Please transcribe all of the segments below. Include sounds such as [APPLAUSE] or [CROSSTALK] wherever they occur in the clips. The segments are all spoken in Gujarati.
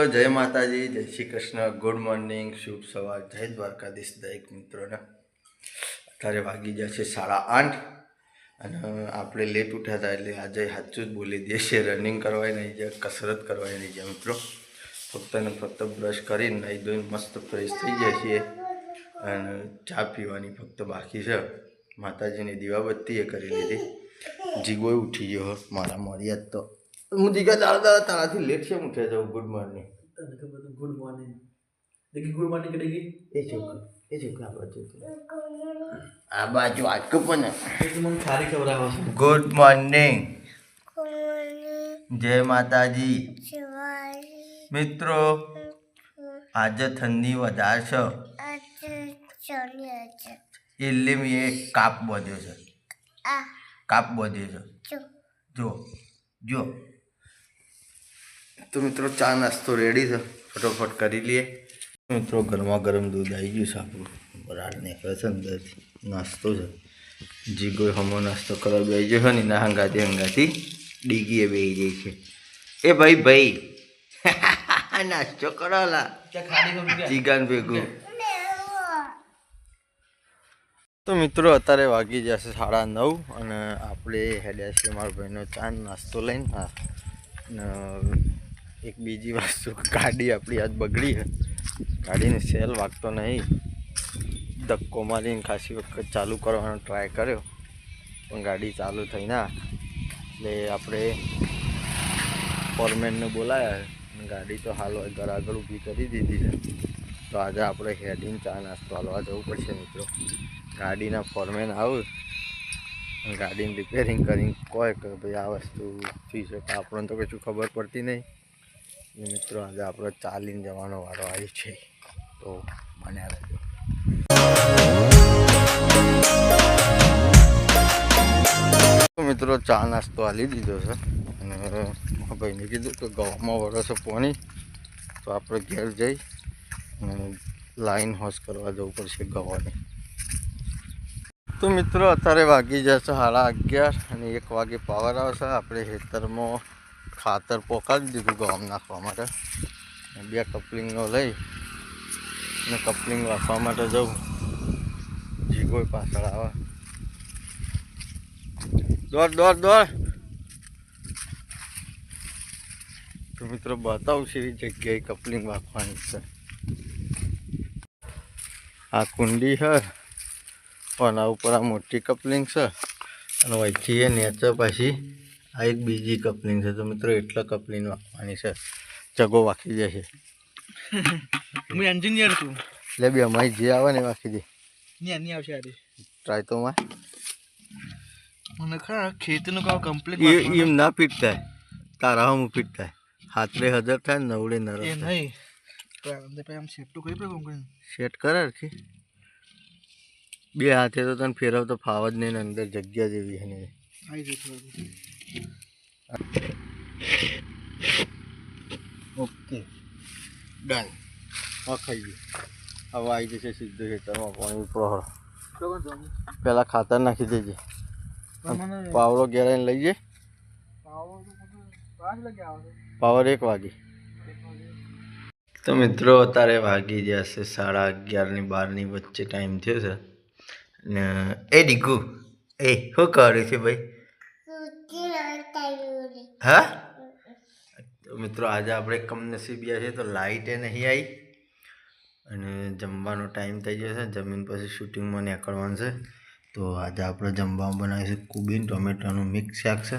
મિત્રો જય માતાજી, જય શ્રી કૃષ્ણ. ગુડ મોર્નિંગ શુભ સવાર. જય દ્વારકાધીશ, દરેક મિત્રોને. અત્યારે વાગી ગયા છે સાડા આઠ અને આપણે લેટ ઉઠ્યા હતા એટલે આજે સાચું જ બોલી દઈએ છીએ. રનિંગ કરવાય નહીં જાય કસરત કરવાય નહીં જાય મિત્રો. ફક્ત ને ફક્ત બ્રશ કરીને નહીં ધોઈને મસ્ત ફ્રેશ થઈ જાય છીએ અને ચા પીવાની ફક્ત બાકી છે. માતાજીની દીવાબત્તી એ કરી લીધી. જીગોય ઉઠી ગયો મારા મોરિયાત તો. હું જીગા દાડા દાડા તારાથી લેટ છે ઉઠ્યા જાઉં ગુડ મોર્નિંગ તને ખબર તો ગુડ મોર્નિંગ દેખી ગુડ મોર્નિંગ કરેગી એ છોકરો એ છોકરા આ બાજુ આ બાજુ આટકો પણ એ તો મને સારી ખબર આવે ગુડ મોર્નિંગ જય માતાજી મિત્રો આજે ઠંડી વધારે છે એટલે મેં એક કાપ બોધ્યો છે કાપ બોધ્યો છે જો જો તો મિત્રો ચા નાસ્તો રેડી છે. ફટોફટ કરી લઈએ. મિત્રો ગરમા ગરમ દૂધ આવી ગયું છે આપણું. બરાડ નીકળે છે અંદરથી નાસ્તો છે. જીગો હમો નાસ્તો કરવા બે ગયો છે ને એના હંગાતી હંગાતી ડીગીએ બેસી જાય છે. એ ભાઈ ભાઈ. [LAUGHS] નાસ્તો કરાલા. જીગાન ભેગું. તો મિત્રો અત્યારે વાગી જશે સાડા નવ અને આપણે હેડ્યા છીએ મારા ભાઈનો ચાંદ નાસ્તો લઈને. એક બીજી વસ્તુ, ગાડી આપણી આજ બગડી છે. ગાડીને સેલ વાગતો નહીં. ધક્કો મારીને ખાસી વખત ચાલુ કરવાનો ટ્રાય કર્યો. પણ ગાડી ચાલુ થઈ ના. એટલે આપણે ફોરમેનને બોલાયા ગાડી તો હાલ ઘર આગળ ઊભી કરી દીધી છે. તો આજે આપણે હેડીને ચા નાસ્તો હાલવા જવું પડશે મિત્રો. ગાડીના ફોરમેન આવું. ગાડીને રિપેરિંગ કરીને કહે કે ભાઈ આ વસ્તુ થઈ શકે આપણને તો કશું ખબર પડતી નહીં. મિત્રો, આજે આપણે ચાલીને જવાનો વારો આવી છે. તો મને મિત્રો, ચા નાસ્તો આલી દીધો છે. અને ભાઈને કીધું કે ગવામાં વરસો પોણી. તો આપણે ઘેર જઈ અને લાઈન હોસ કરવા જવું પડશે ગવાની. તો મિત્રો, અત્યારે વાગી જશે સાડા અગિયાર અને એક વાગે પાવર આવશે. આપણે ખેતરમાં ખાતર પોકાડી દીધું ગમ નાખવા માટે. બે કપલિંગનો લઈ અને કપલિંગ રાખવા માટે જવું જીગોય પાછળ આવે. દોડ દોડ દોડ. તો મિત્રો બતાવું છે એવી જગ્યાએ કપલિંગ રાખવાની છે. આ કુંડી છે. પણ આ ઉપર આ મોટી કપલિંગ છે. અને વચ્ચે નેચર પછી આ એક બીજી કપલિંગ છે. તો મિત્રો એટલા કપલિંગ વાંકવાની છે. જગો વાંકી જશે [LAUGHS] હું એન્જિનિયર છું. એટલે બી અમારી જે આવે ને એ વાંકી દે. ની આની આવશે આજે. ટ્રાય તો માં. મને ખરા ખેતનું કામ કમ્પ્લીટ એ એમ ના પીટ થાય. તારા હમ પીટ થાય. હાથરે હજાર થાય નવડે એ નરમ થાય. નહીં. આમ સેટ તો કરી પડે સેટ કરે કે બે હાથે તો તને ફેરવતો ફાવ જ નહીં અંદર જગ્યા જેવી છે ને. ઓકે. ડન હા ખાઈ ગયું. હવે આવી જશે સીધું ખેતરમાં પાણી પ્રહળ કોણ પહેલાં ખાતર નાખી દેજે. પાવડો ઘેરાઈને લઈ જાય પાવર તો બધું પાંચ લાગે આવે પાવર એક વાગે. તો મિત્રો અત્યારે વાગી જશે સાડા અગિયારની બારની વચ્ચે ટાઈમ થયો છે. ને એ ડીકુ એ શું કર્યું છે ભાઈ? હા? તો મિત્રો આજે આપણે કમનસીબિયા છે તો લાઇટે નહીં આવી અને જમવાનો ટાઈમ થઈ ગયો છે. જમીન પછી શૂટિંગમાં નીકળવાનું છે. તો આજે આપણે જમવામાં બનાવીશું કુબીન ટોમેટાનું મિક્સ શાક છે.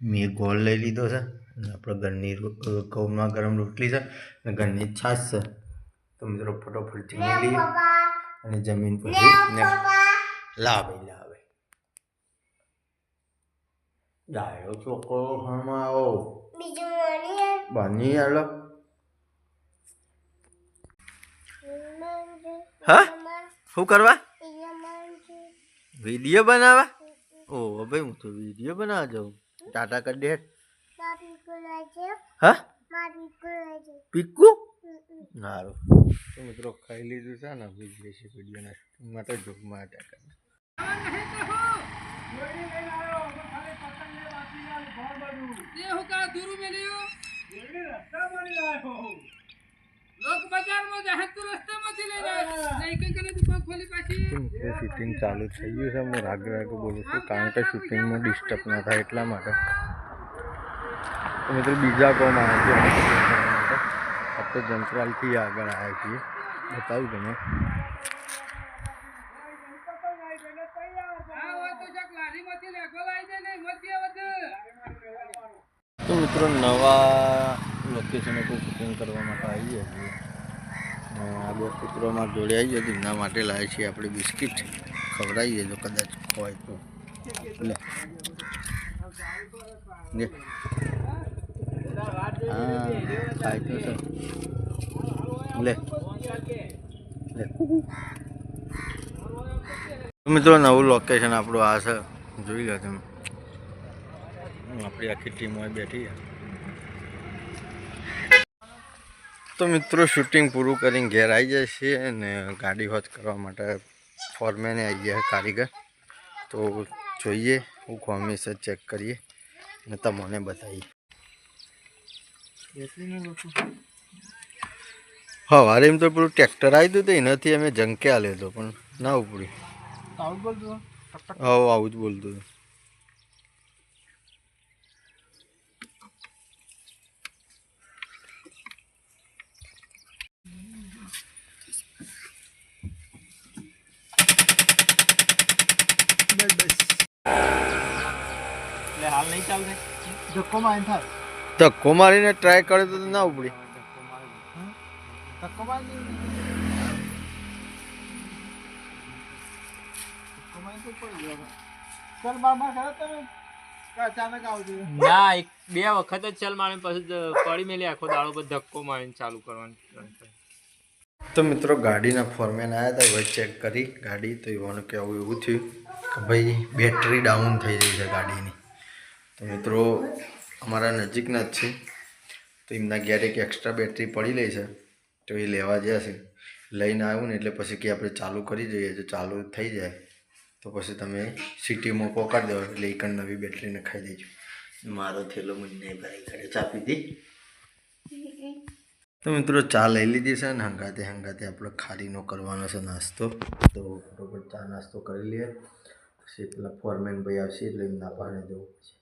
મેં ગોળ લઈ લીધો છે. અને આપણે ઘરની ઘઉંમાં ગરમ રોટલી છે અને ઘરની છાશ છે. તો મિત્રો ફટોફટ જમી લઈએ. અને જમીન પછી લાભ લા ભાઈ લા ભાઈ ડાયો છોકરો ઘરમાં આવો બની આલો હા શું કરવા વીડિયો બનાવવા ઓ ભાઈ હું તો વીડિયો બનાવવા જાઉં ટાટા કરી દે હા પીકુ સારું તો મિત્રો ખાઈ લીધું છે ને વીડિયો છે વિડીયોના માટે જોગ માટે શૂટિંગ ચાલુ થઈ ગયું છે. હું રાગ રાગ બોલું છું. કારણ કે શૂટિંગમાં ડિસ્ટર્બ ના થાય એટલા માટે. મિત્રો બીજા કોમ આવ્યા છે આપણે જંત્રાલથી આગળ આવ્યા છીએ. બતાવું તમે મિત્રો, નવા લોકેશને કોઈ શૂટિંગ કરવા માટે આવી ગયા છીએ આ બે કૂતરોમાં જોડે આવી જાય એમના માટે લાવે છીએ આપણે બિસ્કિટ. ખવડાવીએ જો કદાચ હોય તો. લે. હા, ખાય તો છે લે. લે. મિત્રો, નવું લોકેશન આપણું આ છે. જોઈ લો તમે. આપણી આખી ટીમ હોય બેઠી. તો મિત્રો શૂટિંગ પૂરું કરીને ઘેર આવી જાય છે અને ગાડી હોજ કરવા માટે ફોરમેને આવી ગયા કારીગર. તો જોઈએ હું કોમિસ ચેક કરીએ અને તમને બતાવીએ. હવારે એમ તો પેલું ટ્રેક્ટર આવી હતું તો એનાથી અમે જંકે આલ્યો હતો પણ ના ઉપડ્યું હા આવું જ બોલતું હતું ધક્કો મારીને થાય. ધક્કો મારીને ટ્રાય કરે તો ના ઉપડી. ધક્કો મારી ના એક બે વખત જ ચાલ મારે પછી પડી મેલી આખો દાડો પર ધક્કો મારીને ચાલુ કરવાનું તો મિત્રો ગાડીના ફોરમેન આવ્યા હતા હવે ચેક કરી. ગાડી તો એવાનું કહેવું એવું થયું કે ભાઈ બેટરી ડાઉન થઈ રહી છે ગાડીની. તો મિત્રો, અમારા નજીકના જ છે. તો એમના ઘેર એક એક્સ્ટ્રા બેટરી પડી રહી છે. તો એ લેવા જશે લઈને આવ્યું ને એટલે પછી કે આપણે ચાલુ કરી દઈએ, જો ચાલુ થઈ જાય, તો પછી તમે સિટીમાં પોકાડી દો એટલે એક નવી બેટરી નખાઈ દેજો. મારો થેલો મને ભાઈ ઘરે ચાપી દી. તો મિત્રો, ચા લઈ લીધી છે ને હંગાતે હંગાતે આપણે ખારીનો કરવાનો છે નાસ્તો. તો બરોબર ચા નાસ્તો કરી લઈએ. પછી પેલા ફોરમેન ભાઈ આવશે એટલે એમના પાણી દેવું પછી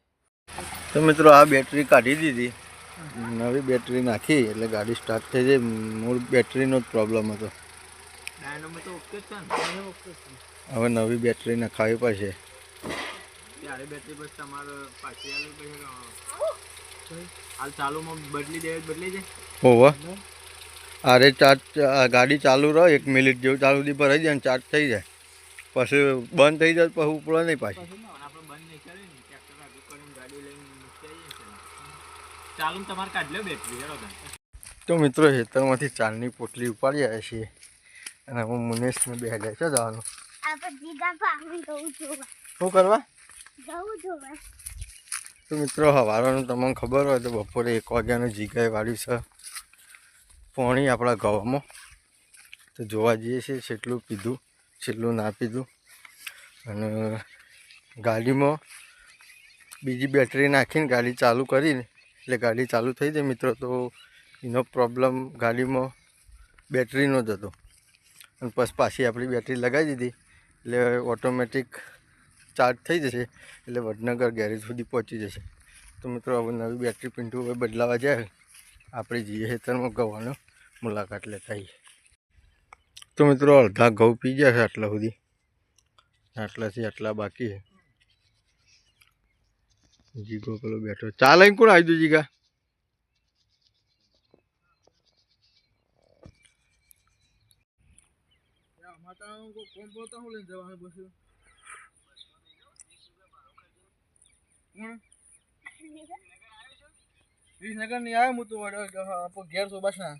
તો મિત્રો આ બેટરી કાઢી દીધી. નવી બેટરી નાખી એટલે ગાડી સ્ટાર્ટ થઈ જાય મૂળ બેટરીનો જ પ્રોબ્લેમ હતો. હવે નવી બેટરી નખાવી પડશે. અરે ચાર્જ ગાડી ચાલુ રહો એક મિનિટ જેવું ચાલુ દી ભરાઈ જાય ચાર્જ થઈ જાય. પછી બંધ થઈ જાય પછી ઉપડો નહીં પાછી અને આપણે બંધ નહીં કરીએ ને ટ્રેક્ટર આગળ કરીને ગાડી લઈને મૂકી આવીએ છીએ ચાલુ તમારે કાઢ લો બેટરી હેડો તો મિત્રો ખેતરમાંથી ચાલની પોટલી ઉપાડી આવે છે અને હું મુનેશને બે હજાર છે જવાનું. શું કરવા? તો મિત્રો હવારોનું તમને ખબર હોય તો બપોરે એક વાગ્યાનું જીગાએ વાળ્યું છે પોણી આપણા ગવામાં તો જોવા જઈએ છીએ છેટલું પીધું છેટલું ના પીધું. અને ગાડીમાં બીજી બેટરી નાખીને ગાડી ચાલુ કરીને એટલે ગાડી ચાલુ થઈ જાય મિત્રો, તો એનો પ્રોબ્લેમ ગાડીમાં બેટરીનો જ હતો. અને પછી પાછી આપણી બેટરી લગાવી દીધી, એટલે ઓટોમેટિક ચાર્જ થઈ જશે, એટલે વડનગર ગેરેજ સુધી પહોંચી જશે. તો મિત્રો, હવે નવી બેટરી પિન્ટુ હવે બદલાવા જાય, આપણે જઈએ ખેતરમાં ગવાનો મુલાકાત લેતા આવીએ. તો મિત્રો, અડધા ઘઉં પી ગયા છે આટલા સુધી. આટલાથી આટલા બાકી છે. જીગો પેલો બેઠો ચા લઈને કોણ આવી જીગા? વિસનગરની આવે હું તો ઘેર સુભાષ ના.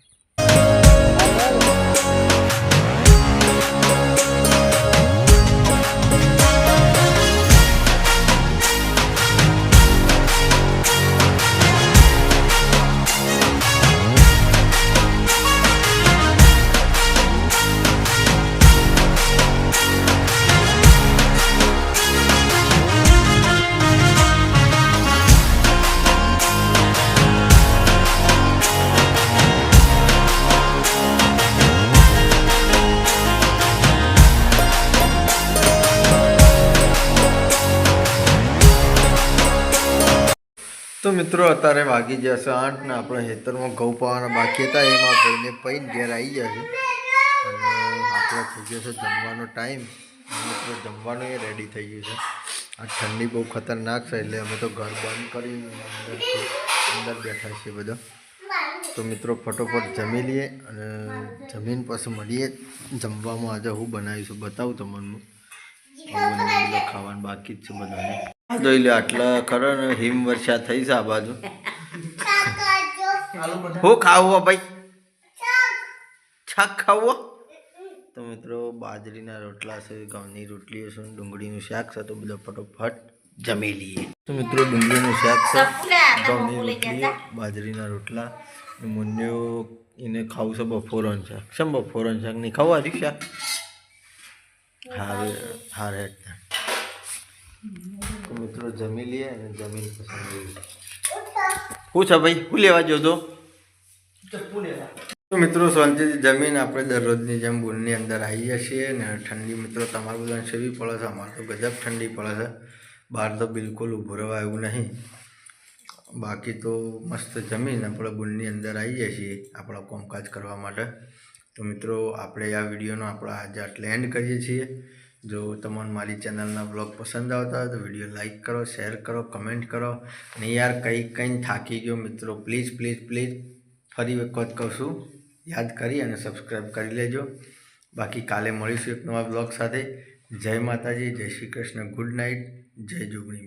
તો મિત્રો અત્યારે વાગી જશે આઠ ને આપણે ખેતરમાં ઘઉં પાવાના બાકી હતા. એમાં ભાઈને પૈન ઘેર આવી જશે અને આપણે થઈ ગયો છે જમવાનો ટાઈમ. મિત્રો જમવાનું એ રેડી થઈ ગયું છે. આ ઠંડી બહુ ખતરનાક છે એટલે અમે તો ઘર બંધ કરીને અંદર અંદર બેઠા છીએ બધા. તો મિત્રો ફટોફટ જમી લઈએ અને જમીન પછી મળીએ. જમવામાં આજે હું બનાવીશું બતાવું તમને. ખાવાનું બાકી જ છે બધાને. જોઈ લે આટલા ખરો ને હિમ વર્ષા થઈ છે આ બાજુ. હું ખાવું ભાઈ? છાક ખાવું તો મિત્રો બાજરીના રોટલા છે ઘઉંની રોટલીઓ છે ડુંગળીનું શાક છે તો બધા ફટોફટ જમી લઈએ. તો મિત્રો ડુંગળીનું શાક છે ઘઉંની રોટલી બાજરીના રોટલા. ને મુન્યો એને ખાવું છે બફોરન શાક. શેમ બફોરન શાક? નહીં ખાવું હારી શાક? હારે હારે જમી લઈએ અને જમીન પસંદ શું છે ભાઈ? શું લેવા જો મિત્રો, શાંતિથી જમીન આપણે દરરોજની જેમ બુનની અંદર આવીએ છીએ ને ઠંડી મિત્રો, તમારું બધાને સેવી પડે છે, અમારે તો ગજબ ઠંડી પડે છે. બહાર તો બિલકુલ ઊભું રહેવા એવું નહીં. બાકી તો મસ્ત જમીન આપણે બુનની અંદર આવીએ છીએ આપણા કામકાજ કરવા માટે. તો મિત્રો, આપણે આ વિડીયોનો આપણે આજે આટલે એન્ડ કરીએ છીએ. જો તમને મારી ચેનલના બ્લોગ પસંદ આવતા હોય તો વીડિયો લાઇક કરો, શેર કરો, કમેન્ટ કરો. અને યાર, કંઈ કંઈ થાકી ગયો મિત્રો. પ્લીઝ પ્લીઝ પ્લીઝ ફરી વખત કહું યાદ કરી અને સબસ્ક્રાઈબ કરી લેજો. બાકી કાલે મળીશું એક નવા બ્લોગ સાથે. જય માતાજી, જય શ્રી કૃષ્ણ. Good night. જય જોગણીમાં.